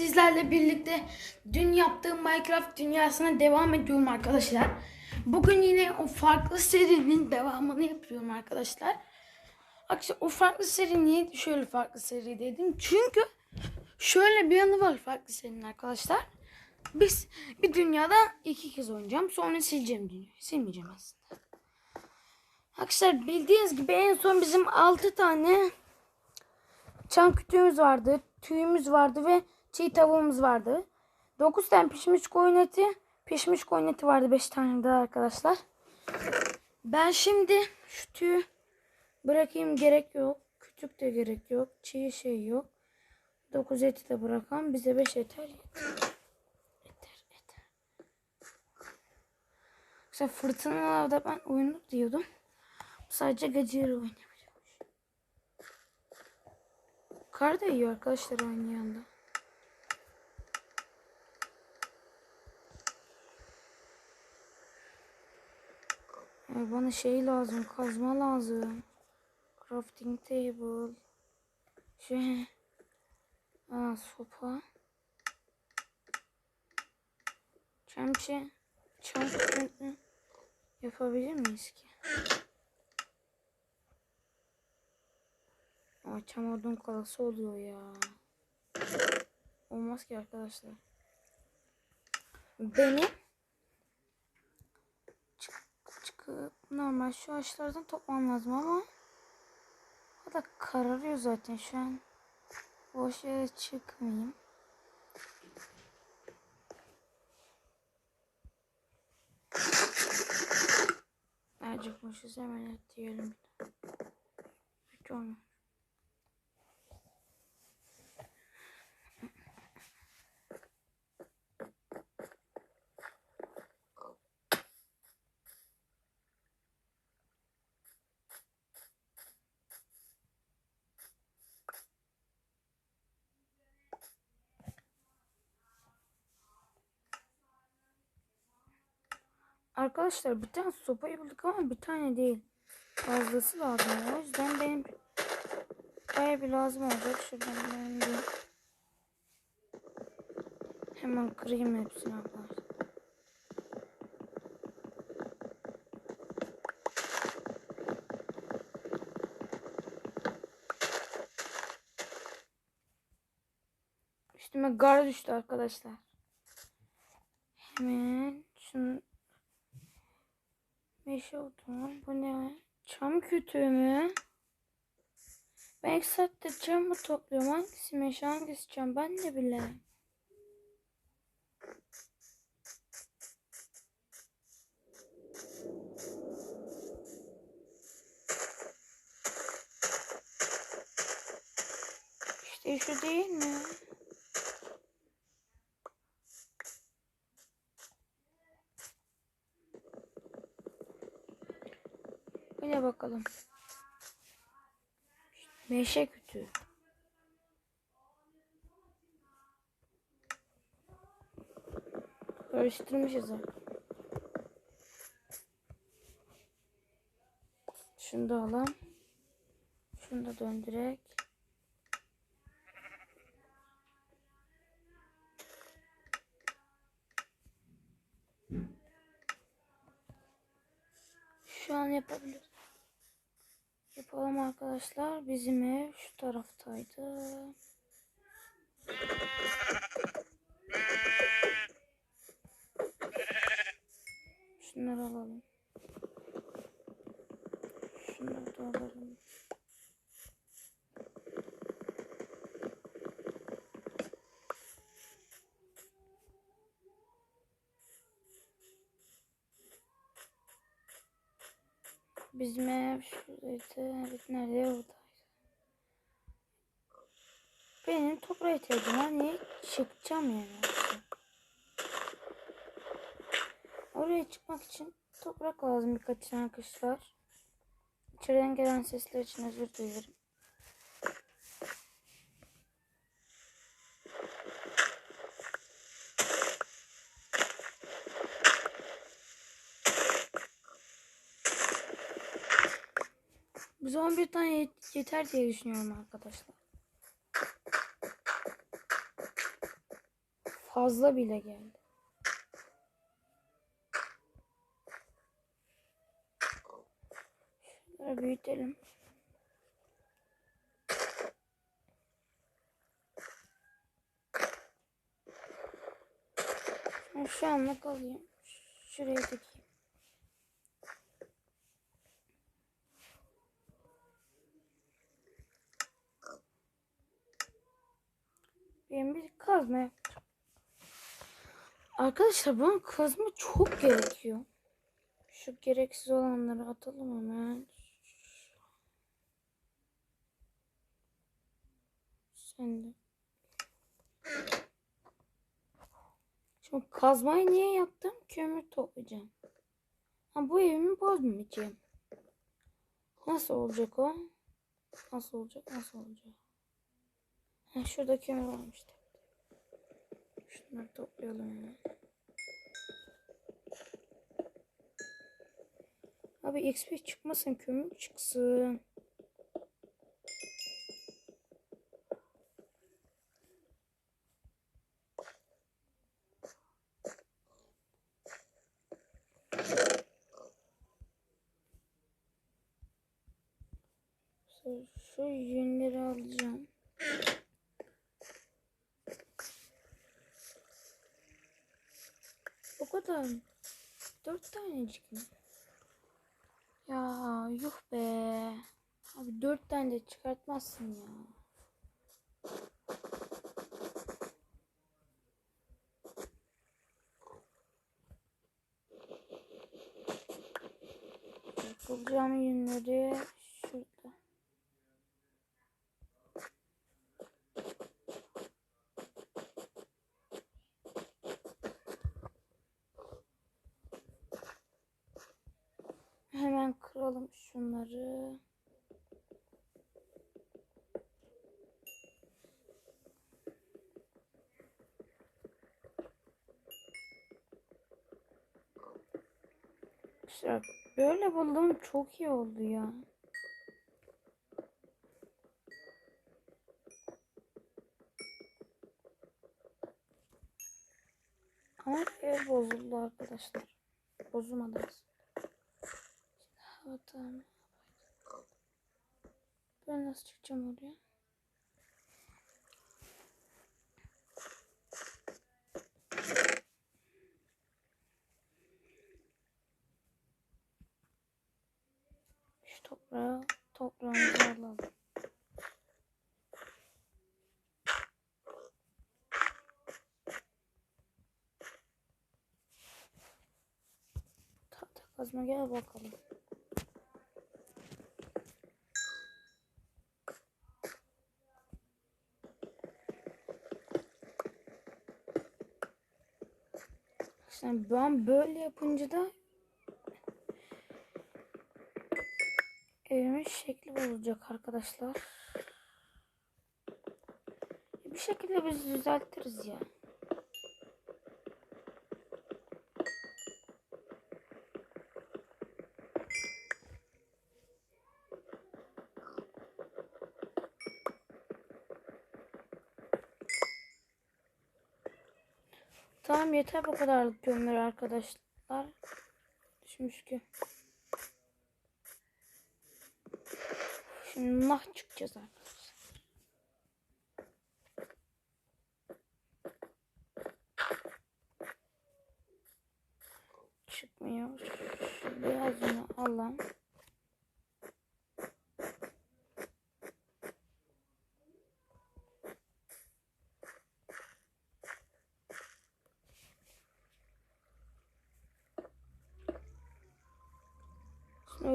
Sizlerle birlikte dün yaptığım Minecraft dünyasına devam ediyorum arkadaşlar. Bugün yine o farklı serinin devamını yapıyorum arkadaşlar. Akşam o farklı seri niye şöyle farklı seri dedim? Çünkü şöyle bir yanı var farklı serinin arkadaşlar. Biz bir dünyada iki kez oynayacağım. Sonra sileceğim dünyayı. Silmeyeceğim aslında. Arkadaşlar bildiğiniz gibi en son bizim 6 tane çan kütüğümüz vardı, tüyümüz vardı ve çiğ tavuğumuz vardı. 9 tane pişmiş koyun eti, pişmiş koyun eti vardı 5 tane daha arkadaşlar. Ben şimdi şu tüyü bırakayım gerek yok. Kütük de gerek yok. Çiğ şey yok. 9 eti de bırakalım. Bize 5 yeter. Yeter. Yeter. Mesela fırtınalarda ben oyunu diyordum. Sadece geceleri oynayacağım. Kar da yiyor arkadaşlar aynı. Ay bana şey lazım, kazma lazım. Crafting table. Şey. Aa, sopa. Çemçe. Çemçe. Yapabilir miyiz ki? Ama çam odun kalası oluyor ya. Olmaz ki arkadaşlar. Benim çıkıp normal şu ağaçlardan toplamam lazım ama o da kararıyor zaten şu an. Boş yere çıkmayayım. Acıkmışız hemen et diyelim. Hiç olmaz. Arkadaşlar bir tane sopayı bulduk ama bir tane değil. Fazlası lazım. O yüzden benim baya bir lazım olacak. Şuradan ben bir hemen kırayım hepsini arkadaşlar. Üstüme gar düştü arkadaşlar. Hemen şunu Meşe oldu. Bu ne? Çam kütüğü mü? Ben ilk saatte çam mı topluyorum? Hangisi meşe hangisi çam? Ben de bile. İşte şu değil mi? Böyle bakalım. Meşe kütüğü. Karıştırmışız ha. Şunu da alalım. Şunu da döndürek. Şu an yapabiliriz. Yapalım arkadaşlar. Bizim ev şu taraftaydı. Şunları alalım. Şunları da alalım. Bizim ev nerede? Oradaydı. Benim toprağa ihtiyacım var. Niye çıkacağım yani? Oraya çıkmak için toprak lazım birkaç tane arkadaşlar. İçeriden gelen sesler için özür dilerim. Bize 11 tane yet- yeter diye düşünüyorum arkadaşlar. fazla bile geldi. Şunları büyütelim. Şu anlık alayım. Şuraya dikeyim. Benim bir kazma. Arkadaşlar bana kazma çok gerekiyor. Şu gereksiz olanları atalım hemen. Sen de. Şimdi kazmayı niye yaptım? Kömür toplayacağım. Ha, bu evimi bozmayacağım. Nasıl olacak o? Nasıl olacak? Nasıl olacak? Şurada kömür varmış. Şunları toplayalım. Abi XP çıkmasın kömür çıksın. Şu yünleri alacağım. O kadar mı? Dört tanecik mi? Ya yuh be. Abi dört tane de çıkartmazsın ya. Yapılacağım yünleri şurada. Hemen kıralım şunları. İşte böyle buldum çok iyi oldu ya. Ama ev bozuldu arkadaşlar. Bozulmadı aslında. Tamam. Ben nasıl çıkacağım oraya? Şu toprağı toprağımızı alalım. Tahta kazma gel bakalım. Sen ben böyle yapınca da evimin şekli olacak arkadaşlar. Bir şekilde biz düzeltiriz ya. Tamam yeter bu kadarlık kömür arkadaşlar. Düşmüş ki. Şimdi nah çıkacağız arkadaşlar. Çıkmıyor. Şu beyazını alalım.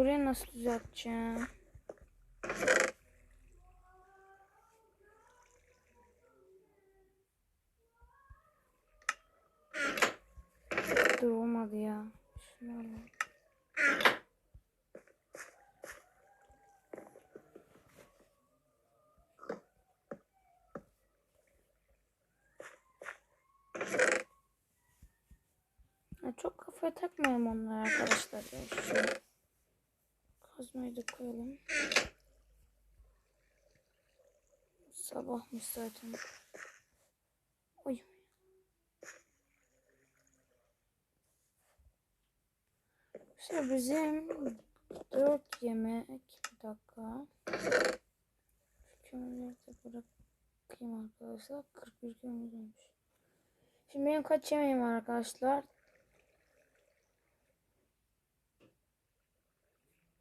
Şimdi orayı nasıl düzelteceğim? Sabahmış zaten. Oy. İşte bizim dört yemek bir dakika. Kömürleri bırakayım arkadaşlar. 41 kömür olmuş. Şimdi benim kaç yemeğim var arkadaşlar?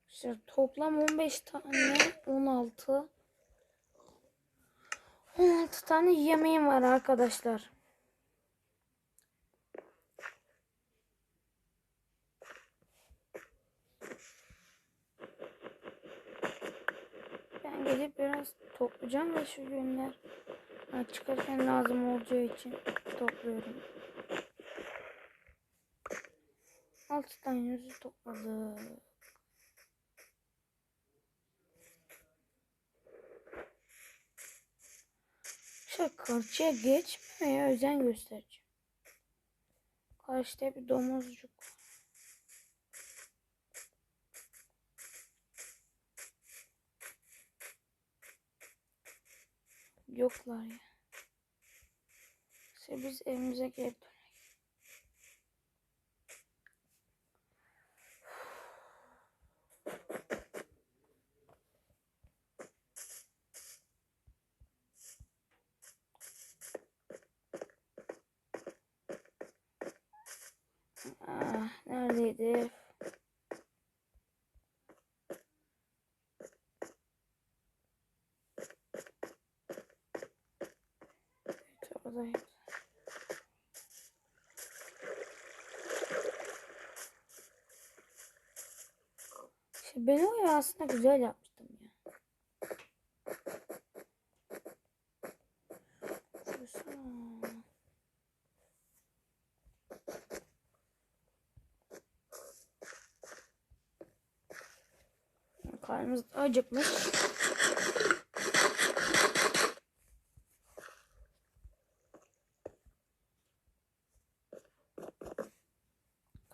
İşte toplam 15 tane 16 16 tane yemeğim var arkadaşlar. Ben gelip biraz toplayacağım ve şu günler çıkarken lazım olacağı için topluyorum. 6 tane yüzü topladık. Şu geçmemeye özen göstereceğim. Karşıda bir domuzcuk. Yoklar ya. İşte biz evimize geri dönelim. Neredeydi? Oradaydı. İşte ben o aslında güzel yapmıştım ya. Karnımız acıkmış.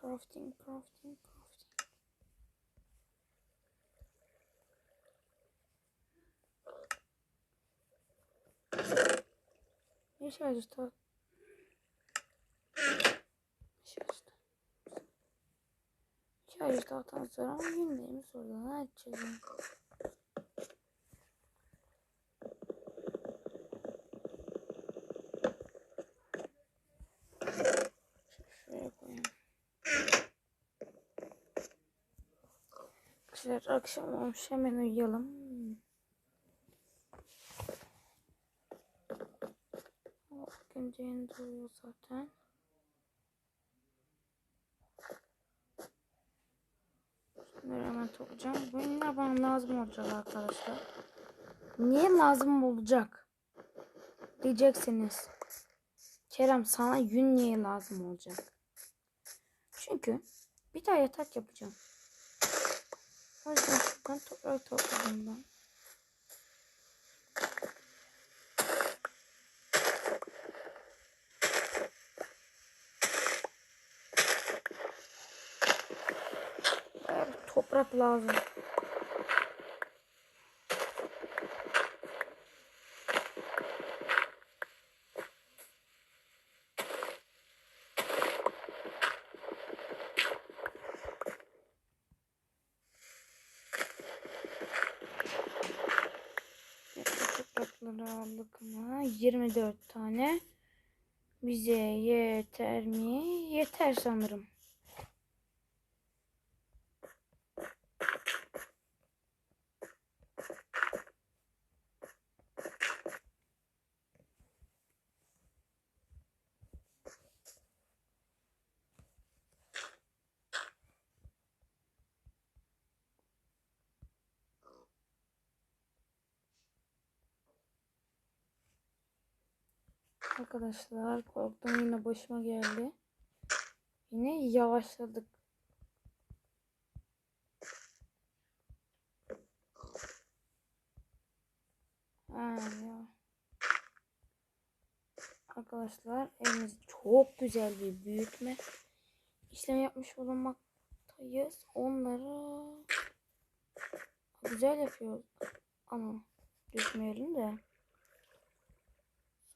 Crafting, crafting, crafting. Ne şarjı Tahtan sonra sonra ne açacağım. Arkadaşlar akşam olmuş hemen uyuyalım. Jane de uyuyor zaten. Toplayacağım. Bu yine bana lazım olacak arkadaşlar. Niye lazım olacak? Diyeceksiniz. Kerem sana yün niye lazım olacak? Çünkü bir daha yatak yapacağım. O yüzden şuradan toprak topladım ben. Bayağı bir toprak lazım. Toprakları aldık mı? 24 tane. Bize yeter mi? Yeter sanırım. Arkadaşlar korktum yine başıma geldi. Yine yavaşladık. Ha, ya. Arkadaşlar evimiz çok güzel bir büyütme işlem yapmış bulunmaktayız. Onları güzel yapıyoruz. Ama düşmeyelim de.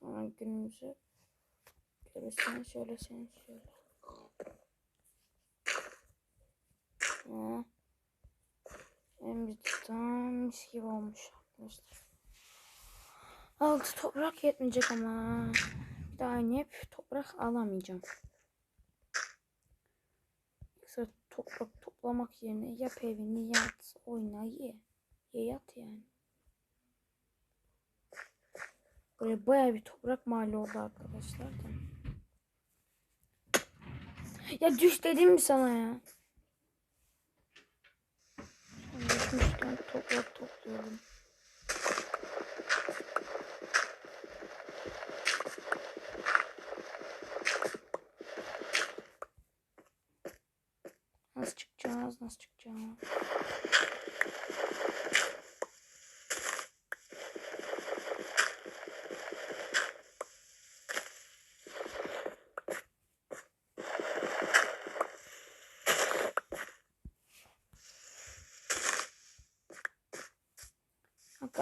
Sonra günümüzü şöyle sen şöyle sen şöyle. Şunu. Hem tam mis gibi olmuş arkadaşlar. Altı toprak yetmeyecek ama. Bir daha inip toprak alamayacağım. Yoksa toprak toplamak yerine yap evini yat oyna ye. Ye yat yani. Böyle baya bir toprak mahalle oldu arkadaşlar da. Ya düş dedim mi sana ya? Düşmüşken toprak topluyorum. Nasıl çıkacağız? Nasıl çıkacağız?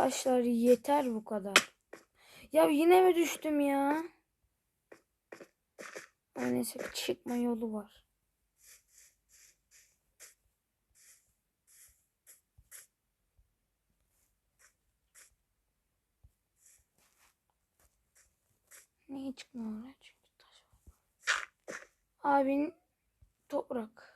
Arkadaşlar yeter bu kadar. Ya yine mi düştüm ya? Neyse çıkma yolu var. Niye çıkma oraya? Çünkü taş var. Abin toprak.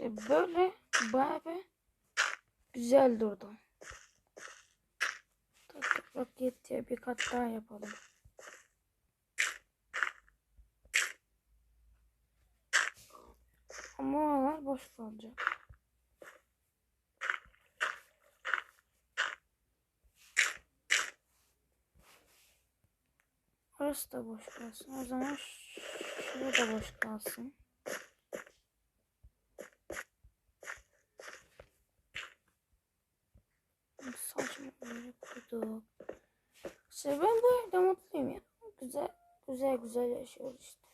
İşte böyle bayağı bir güzel durdu. Toprak yetti bir kat daha yapalım. Ama oralar boş kalacak. Orası da boş kalsın. O zaman şurada da boş kalsın. Koyduk. İşte ben bu evde mutluyum ya. Güzel güzel güzel yaşıyoruz işte.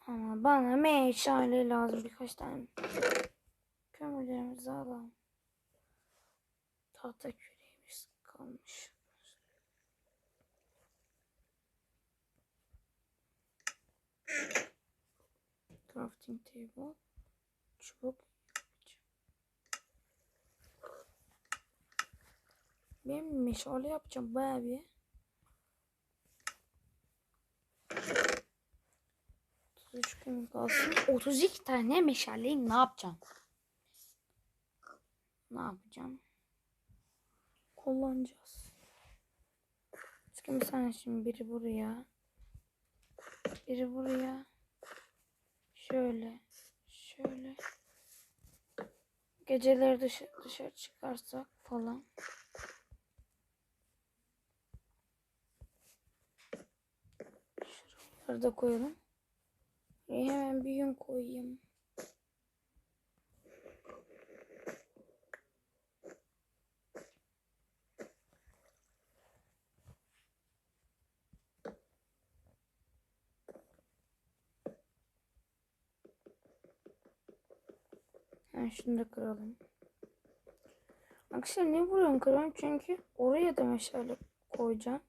Ama bana meşale lazım birkaç tane. Kömürlerimizi alalım. Tahta küreğimiz kalmış. Crafting table. Çubuk Ben meşale yapacağım bayağı bir. 33 gün kalsın. 32 tane meşaleyi ne yapacağım? Ne yapacağım? Kullanacağız. Çünkü sana şimdi biri buraya. Biri buraya. Şöyle. Şöyle. Geceleri dışarı, dışarı çıkarsak falan. Şuraları da koyalım. Hemen bir yün koyayım. Ha, şunu da kıralım. Arkadaşlar ne vuruyorum kırıyorum çünkü oraya da meşale koyacağım.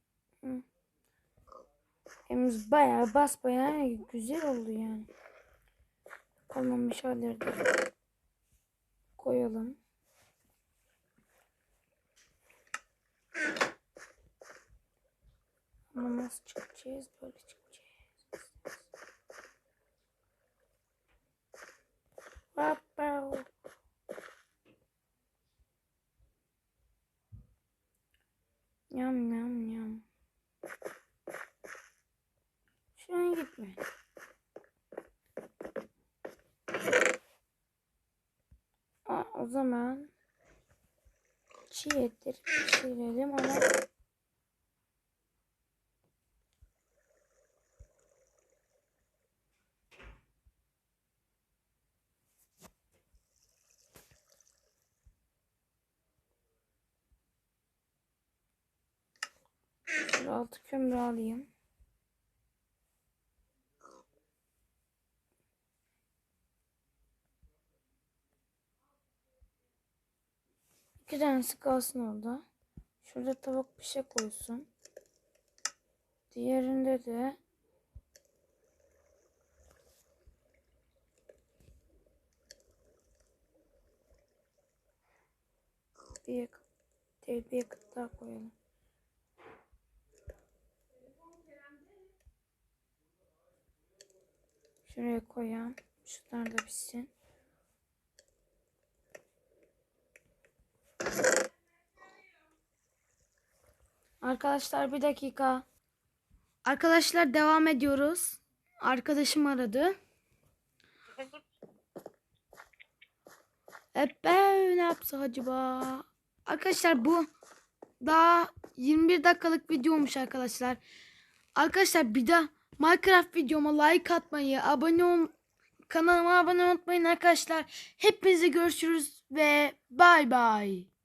Hı. Hem bayağı bas bayağı güzel oldu yani. Kalan meşaleleri de koyalım. Ama nasıl çıkacağız? Böyle çıkacağız. Şöyle altı kömür alayım. İki tanesi kalsın orada. Şurada tavuk bir şey koysun. Diğerinde de bir bir daha koyalım. Şuraya koyalım. Şunlar da pişsin. Arkadaşlar bir dakika. Arkadaşlar devam ediyoruz. Arkadaşım aradı. Hep ne yapsa acaba? Arkadaşlar bu daha 21 dakikalık videomuş arkadaşlar. Arkadaşlar bir de Minecraft videoma like atmayı, abone ol kanalıma abone olmayı unutmayın arkadaşlar. Hepinize görüşürüz ve bay bay.